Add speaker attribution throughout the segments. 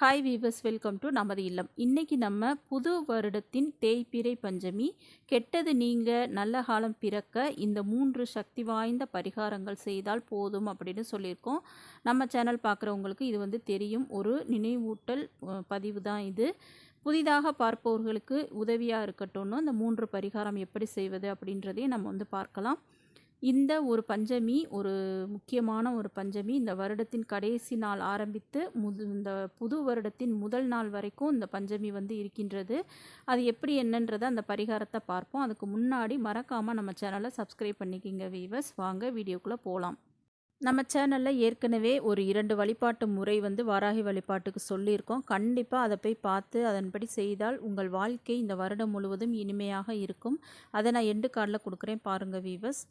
Speaker 1: Hi viewers welcome to நமது இல்லம். இன்றைக்கி நம்ம புது வருடத்தின் தேய்பிறை பஞ்சமி கெட்டது நீங்க நல்ல காலம் பிறக்க இந்த மூன்று சக்தி வாய்ந்த பரிகாரங்கள் செய்தால் போதும் அப்படின்னு சொல்லியிருக்கோம். நம்ம சேனல் பார்க்குறவங்களுக்கு இது வந்து தெரியும். ஒரு நினைவூட்டல் பதிவு தான் இது. புதிதாக பார்ப்பவர்களுக்கு உதவியாக இருக்கட்டும்னு இந்த மூன்று பரிகாரம் எப்படி செய்வது அப்படின்றதையும் நம்ம வந்து பார்க்கலாம். இந்த ஒரு பஞ்சமி ஒரு முக்கியமான ஒரு பஞ்சமி இந்த வருடத்தின் கடைசி நாள் ஆரம்பித்து முது இந்த புது வருடத்தின் முதல் நாள் வரைக்கும் இந்த பஞ்சமி வந்து இருக்கின்றது. அது எப்படி என்னன்றதை அந்த பரிகாரத்தை பார்ப்போம். அதுக்கு முன்னாடி மறக்காமல் நம்ம சேனலை சப்ஸ்கிரைப் பண்ணிக்கிங்க வீவர்ஸ் வாங்க வீடியோக்குள்ளே போகலாம் நம்ம சேனலில் ஏற்கனவே ஒரு இரண்டு வழிபாட்டு முறை வந்து வாராகி வழிபாட்டுக்கு சொல்லியிருக்கோம். கண்டிப்பாக அதை போய் பார்த்து அதன்படி செய்தால் உங்கள் வாழ்க்கை இந்த வருடம் முழுவதும் இனிமையாக இருக்கும். அதை நான் எண்டு கார்டில் கொடுக்குறேன் பாருங்கள் வீவர்ஸ்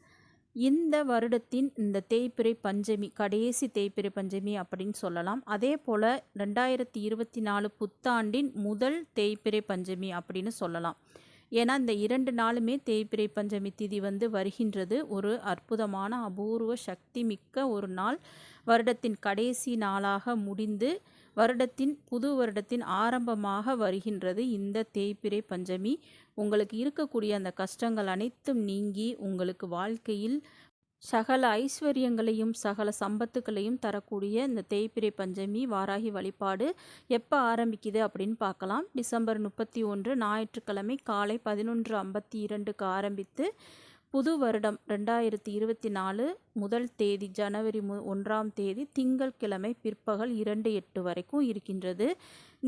Speaker 1: இந்த வருடத்தின் இந்த தேய்பிறை பஞ்சமி கடைசி தேய்பிறை பஞ்சமி அப்படின்னு சொல்லலாம். அதே போல் ரெண்டாயிரத்தி இருபத்தி நாலு புத்தாண்டின் முதல் தேய்பிறை பஞ்சமி அப்படின்னு சொல்லலாம். ஏன்னா இந்த இரண்டு நாளுமே தேய்பிறை பஞ்சமி திதி வந்து வருகின்றது. ஒரு அற்புதமான அபூர்வ சக்தி மிக்க ஒரு நாள். வருடத்தின் கடைசி நாளாக முடிந்து வருடத்தின் புது வருடத்தின் ஆரம்பமாக வருகின்றது இந்த தேய்பிறை பஞ்சமி. உங்களுக்கு இருக்கக்கூடிய அந்த கஷ்டங்கள் அனைத்தும் நீங்கி உங்களுக்கு வாழ்க்கையில் சகல ஐஸ்வர்யங்களையும் சகல சம்பத்துக்களையும் தரக்கூடிய இந்த தேய்பிரை பஞ்சமி வாராகி வழிபாடு எப்போ ஆரம்பிக்குது அப்படின்னு பார்க்கலாம். டிசம்பர் முப்பத்தி ஒன்று ஞாயிற்றுக்கிழமை காலை பதினொன்று ஐம்பத்தி இரண்டுக்கு ஆரம்பித்து புது வருடம் ரெண்டாயிரத்தி இருபத்தி நாலு முதல் தேதி ஜனவரி மு ஒன்றாம் தேதி திங்கட்கிழமை பிற்பகல் இரண்டு எட்டு வரைக்கும் இருக்கின்றது.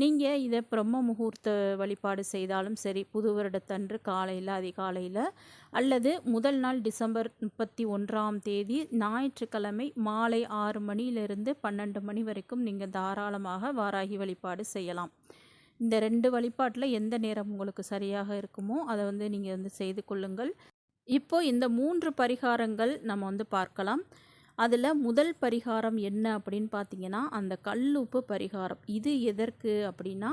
Speaker 1: நீங்கள் இதை பிரம்ம முகூர்த்த வழிபாடு செய்தாலும் சரி புது வருடத்தன்று காலையில் அதிகாலையில் அல்லது முதல் நாள் டிசம்பர் முப்பத்தி ஒன்றாம் தேதி ஞாயிற்றுக்கிழமை மாலை ஆறு மணியிலிருந்து பன்னெண்டு மணி வரைக்கும் நீங்கள் தாராளமாக வாராகி வழிபாடு செய்யலாம். இந்த ரெண்டு வழிபாட்டில் எந்த நேரம் உங்களுக்கு சரியாக இருக்குமோ அதை வந்து நீங்கள் வந்து செய்து கொள்ளுங்கள். இப்போ இந்த மூன்று பரிகாரங்கள் நம்ம வந்து பார்க்கலாம். அதில் முதல் பரிகாரம் என்ன அப்படின்னு பார்த்தீங்கன்னா அந்த கல்லுப்பு பரிகாரம். இது எதற்கு அப்படின்னா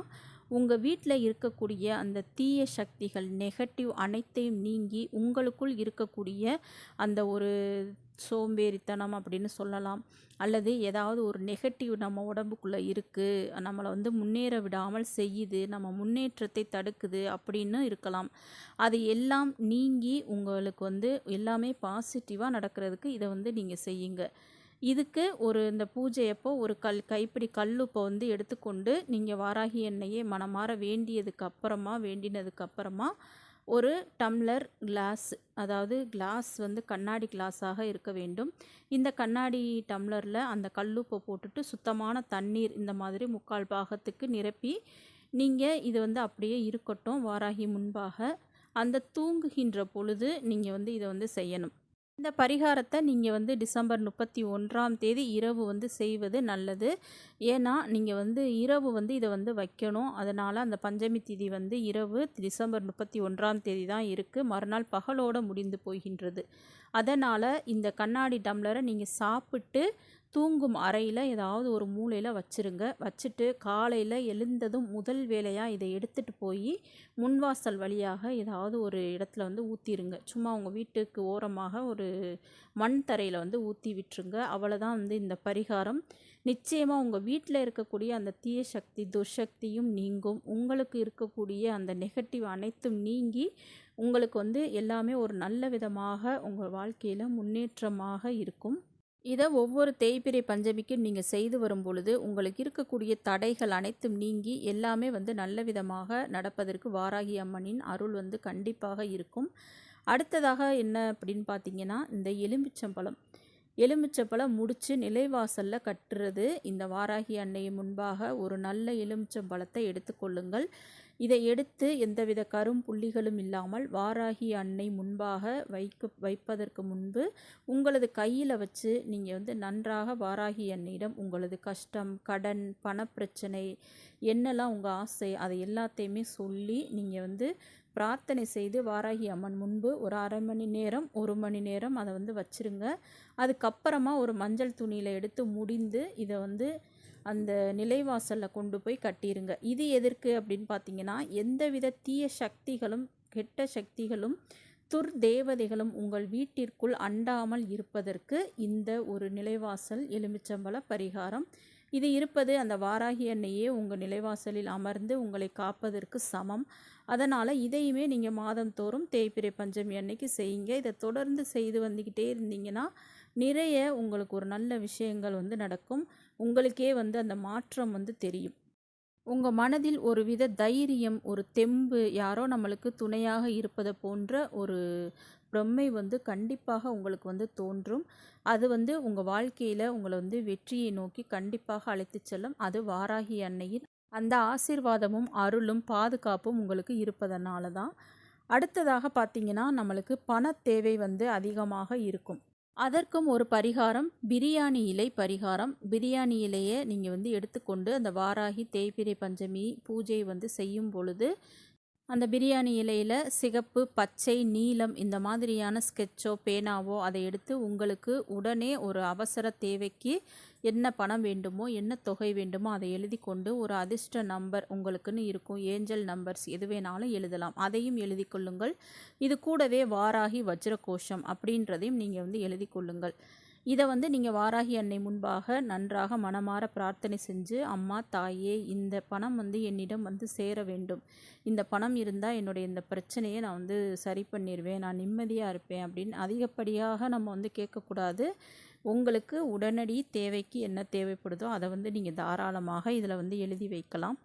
Speaker 1: உங்கள் வீட்டில் இருக்கக்கூடிய அந்த தீய சக்திகள் நெகட்டிவ் அனைத்தையும் நீங்கி உங்களுக்குள் இருக்கக்கூடிய அந்த ஒரு சோம்பேறித்தனம் அப்படின்னு சொல்லலாம். அல்லது ஏதாவது ஒரு நெகட்டிவ் நம்ம உடம்புக்குள்ளே இருக்குது நம்மளை வந்து முன்னேற விடாமல் செய்யுது நம்ம முன்னேற்றத்தை தடுக்குது அப்படின்னு இருக்கலாம். அது எல்லாம் நீங்கி உங்களுக்கு வந்து எல்லாமே பாசிட்டிவாக நடக்கிறதுக்கு இதை வந்து நீங்கள் செய்யுங்க. இதுக்கு ஒரு இந்த பூஜையப்போ ஒரு கல் கைப்பிடி கல்லுப்பை வந்து எடுத்துக்கொண்டு நீங்கள் வாராகி எண்ணெயை மனமாற வேண்டியதுக்கு அப்புறமா வேண்டினதுக்கு அப்புறமா ஒரு டம்ளர் கிளாஸ் அதாவது கிளாஸ் வந்து கண்ணாடி கிளாஸாக இருக்க வேண்டும். இந்த கண்ணாடி டம்ளரில் அந்த கல்லுப்பை போட்டுட்டு சுத்தமான தண்ணீர் இந்த மாதிரி முக்கால் பாகத்துக்கு நிரப்பி நீங்கள் இது வந்து அப்படியே இருக்கட்டும் வாராகி முன்பாக. அந்த தூங்குகின்ற பொழுது நீங்கள் வந்து இதை வந்து செய்யணும். இந்த பரிகாரத்தை நீங்கள் வந்து டிசம்பர் முப்பத்தி ஒன்றாம் தேதி இரவு வந்து செய்வது நல்லது. ஏன்னா நீங்கள் வந்து இரவு வந்து இதை வந்து வைக்கணும். அதனால் அந்த பஞ்சமி திதி வந்து இரவு டிசம்பர் முப்பத்தி ஒன்றாம் தேதி தான் இருக்குது மறுநாள் பகலோடு முடிந்து போகின்றது. அதனால் இந்த கண்ணாடி டம்ளரை நீங்கள் சாப்பிட்டு தூங்கும் அறையில் ஏதாவது ஒரு மூலையில் வச்சுருங்க. வச்சுட்டு காலையில் எழுந்ததும் முதல் வேலையாக இதை எடுத்துகிட்டு போய் முன்வாசல் வழியாக ஏதாவது ஒரு இடத்துல வந்து ஊற்றிருங்க சும்மா உங்கள் வீட்டுக்கு ஓரமாக ஒரு மண் தரையில் வந்து ஊற்றி விட்டுருங்க. அவ்வளோதான் வந்து இந்த பரிகாரம். நிச்சயமாக உங்கள் வீட்டில் இருக்கக்கூடிய அந்த தீய சக்தி துர்சக்தியும் நீங்கும். உங்களுக்கு இருக்கக்கூடிய அந்த நெகட்டிவ் அனைத்தும் நீங்கி உங்களுக்கு வந்து எல்லாமே ஒரு நல்ல விதமாக உங்கள் வாழ்க்கையில் முன்னேற்றமாக இருக்கும். இதை ஒவ்வொரு தேய்பிரை பஞ்சமிக்கும் நீங்கள் செய்து வரும் பொழுது உங்களுக்கு இருக்கக்கூடிய தடைகள் அனைத்தும் நீங்கி எல்லாமே வந்து நல்ல விதமாக நடப்பதற்கு வாராகி அம்மனின் அருள் வந்து கண்டிப்பாக இருக்கும். அடுத்ததாக என்ன அப்படின்னு பார்த்தீங்கன்னா இந்த எலுமிச்சம்பழம். எலுமிச்சம்பழம் முடித்து நிலைவாசலில் கட்டுறது இந்த வாராகி அன்னையை முன்பாக ஒரு நல்ல எலுமிச்சம்பழத்தை எடுத்துக்கொள்ளுங்கள் இதை எடுத்து எந்தவித கரும் புள்ளிகளும் இல்லாமல் வாராகி அன்னை முன்பாக வைக்க வைப்பதற்கு முன்பு உங்களது கையில் வச்சு நீங்கள் வந்து நன்றாக வாராகி அன்னையிடம் உங்களது கஷ்டம் கடன் பணப்பிரச்சனை என்னெல்லாம் உங்கள் ஆசை அதை எல்லாத்தையுமே சொல்லி நீங்கள் வந்து பிரார்த்தனை செய்து வாராகி அம்மன் முன்பு ஒரு அரை மணி நேரம் ஒரு மணி நேரம் அதை வந்து வச்சிருங்க. அதுக்கப்புறமா ஒரு மஞ்சள் துணியில் எடுத்து முடிந்து இதை வந்து அந்த நிலைவாசலில் கொண்டு போய் கட்டிருங்க. இது எதற்கு அப்படின்னு பார்த்தீங்கன்னா எந்தவித தீய சக்திகளும் கெட்ட சக்திகளும் துர் தேவதைகளும் உங்கள் வீட்டிற்குள் அண்டாமல் இருப்பதற்கு இந்த ஒரு நிலைவாசல் எலுமிச்சம்பழ பரிகாரம். இது இருப்பது அந்த வாராகி அன்னையே உங்கள் நிலைவாசலில் அமர்ந்து உங்களை காப்பதற்கு சமம். அதனால் இதையுமே நீங்கள் மாதந்தோறும் தேய்பிரை பஞ்சமி அன்னைக்கு செய்யுங்க. இதை தொடர்ந்து செய்து வந்துக்கிட்டே இருந்தீங்கன்னா நிறைய உங்களுக்கு ஒரு நல்ல விஷயங்கள் வந்து நடக்கும். உங்களுக்கே வந்து அந்த மாற்றம் வந்து தெரியும். உங்கள் மனதில் ஒரு வித தைரியம் ஒரு தெம்பு யாரோ நம்மளுக்கு துணையாக இருப்பதை போன்ற ஒரு பிரம்மை வந்து கண்டிப்பாக உங்களுக்கு வந்து தோன்றும். அது வந்து உங்கள் வாழ்க்கையில் உங்களை வந்து வெற்றியை நோக்கி கண்டிப்பாக அழைத்து செல்லும். அது வாராகி அன்னையின் அந்த ஆசீர்வாதமும் அருளும் பாதுகாப்பும் உங்களுக்கு இருப்பதனால தான் அடுத்ததாக பார்த்தீங்கன்னா நம்மளுக்கு பண தேவை வந்து அதிகமாக இருக்கும். அதற்கும் ஒரு பரிகாரம் பிரியாணி இலை பரிகாரம். பிரியாணி இலையை நீங்கள் வந்து எடுத்துக்கொண்டு அந்த வாராகி தேய்பிரை பஞ்சமி பூஜை வந்து செய்யும் பொழுது அந்த பிரியாணி இலையில் சிகப்பு பச்சை நீலம் இந்த மாதிரியான ஸ்கெட்சோ பேனாவோ அதை எடுத்து உங்களுக்கு உடனே ஒரு அவசர தேவைக்கு என்ன பணம் வேண்டுமோ என்ன தொகை வேண்டுமோ அதை எழுதி கொண்டு ஒரு அதிர்ஷ்ட நம்பர் உங்களுக்குன்னு இருக்கும். ஏஞ்சல் நம்பர்ஸ் எது வேணாலும் எழுதலாம். அதையும் எழுதி கொள்ளுங்கள். இது கூடவே வாராகி வஜ்ரகோஷம் அப்படின்றதையும் நீங்கள் வந்து எழுதி கொள்ளுங்கள். இதை வந்து நீங்கள் வாராகி அன்னை முன்பாக நன்றாக மனமாற பிரார்த்தனை செஞ்சு அம்மா தாயே இந்த பணம் வந்து என்னிடம் வந்து சேர வேண்டும். இந்த பணம் இருந்தால் என்னுடைய இந்த பிரச்சனையை நான் வந்து சரி பண்ணிடுவேன் நான் நிம்மதியாக இருப்பேன் அப்படின்னு அதிகப்படியாக நம்ம வந்து கேட்கக்கூடாது. உங்களுக்கு உடனடி தேவைக்கு என்ன தேவைப்படுதோ அதை வந்து நீங்கள் தாராளமாக இதில் வந்து எழுதி வைக்கலாம்.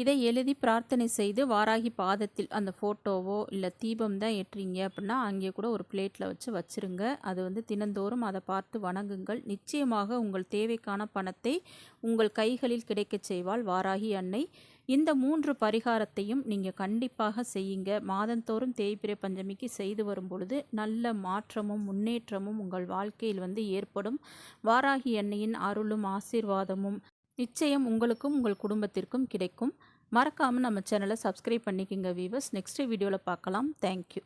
Speaker 1: இதை எழுதி பிரார்த்தனை செய்து வாராகி பாதத்தில் அந்த ஃபோட்டோவோ இல்லை தீபம் தான் ஏற்றுறீங்க அப்படின்னா அங்கே கூட ஒரு பிளேட்டில் வச்சு வச்சுருங்க. அது வந்து தினந்தோறும் அதை பார்த்து வணங்குங்கள். நிச்சயமாக உங்கள் தேவைக்கான பணத்தை உங்கள் கைகளில் கிடைக்கச் செய்வாள் வாராகி அன்னை. இந்த மூன்று பரிகாரத்தையும் நீங்கள் கண்டிப்பாக செய்யுங்க. மாதந்தோறும் தேய்பிரை பஞ்சமிக்கு செய்து வரும் பொழுது நல்ல மாற்றமும் முன்னேற்றமும் உங்கள் வாழ்க்கையில் வந்து ஏற்படும். வாராகி அன்னையின் அருளும் ஆசீர்வாதமும் நிச்சயம் உங்களுக்கும் உங்கள் குடும்பத்திற்கும் கிடைக்கும். மறக்காமல் நம்ம சேனலை சப்ஸ்கிரைப் பண்ணிக்கோங்க வீவர்ஸ் நெக்ஸ்ட் வீடியோவில் பார்க்கலாம். தேங்க்யூ